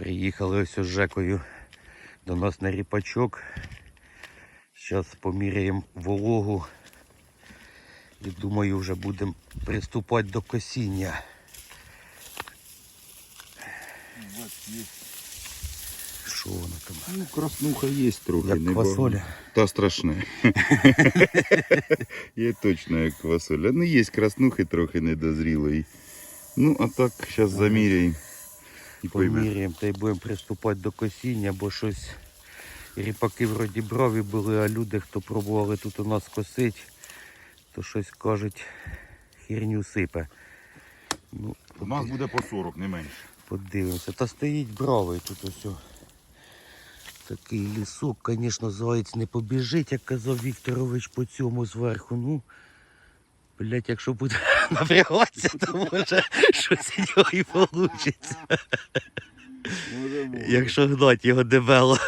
Приїхали ось з Жекою до нас на ріпачок. Зараз поміряємо вологу. І думаю, вже будемо приступати до косіння. Що воно там? Ну, краснуха є трохи. Як небагато. квасоля. Та страшне. є точно як квасоля. Ну, є краснухи трохи недозрілої. Ну, а так, зараз заміряємо. І. Поміряємо та й будемо приступати до косіння, бо щось ріпаки вроді брові були, а люди, хто пробували тут у нас косить, то щось кажуть, херню сипе. Ну, У нас буде по 40, не менше. Подивимося. Та стоїть бравий тут ось. Такий лісок, звісно, заяць не побіжить, як казав Вікторович по цьому зверху. Ну, блять, якщо буде напрягатися, то може щось у нього і вийде. Якщо гнать його дебело.